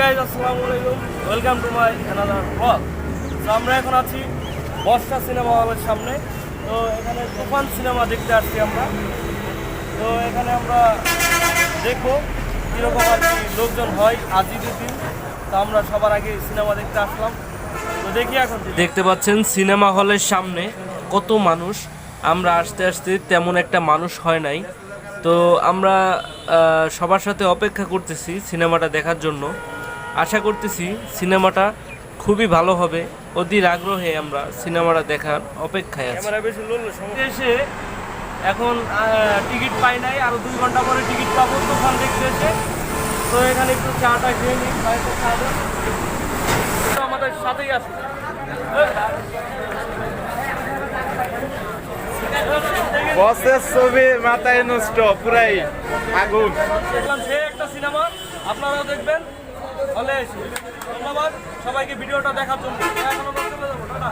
Guys আসসালামু আলাইকুম। Welcome to my another blog তো আমরা এখন আছি বর্ষা সিনেমা হলের সামনে। তো, এখানে তুফান সিনেমা দেখতে আসছি আমরা। তো, এখানে আমরা দেখব কীরকম আর কি লোকজন হয় আজিদের দিন তো, আমরা সবার আগে সিনেমা দেখতে আসলাম। তো, দেখি এখন দেখতে পাচ্ছেন সিনেমা হলের সামনে কত মানুষ। আমরা আসতে আসতে তেমন একটা মানুষ হয় নাই। তো, আমরা সবার সাথে অপেক্ষা করতেছি সিনেমাটা দেখার জন্য। আশা করতেছি সিনেমাটা খুবই ভালো হবে। অধীর আগ্রহে আমরা সিনেমাটা দেখার অপেক্ষায় আছি। এসে এখন টিকিট পাই নাই আরও দুই ঘণ্টা পরে টিকিট পাবো তুফান দেখতে এসে। তো এখানে একটু চাটা খেয়ে নিই বাইরে চা তো আমাদের সাথেই আসুন বসের ছবি মাথায় নষ্ট পুরাই আগুন। সে একটা সিনেমা আপনারাও দেখবেন। হলে এসে। ধন্যবাদ। সবাইকে ভিডিওটা দেখার জন্য। টাটা।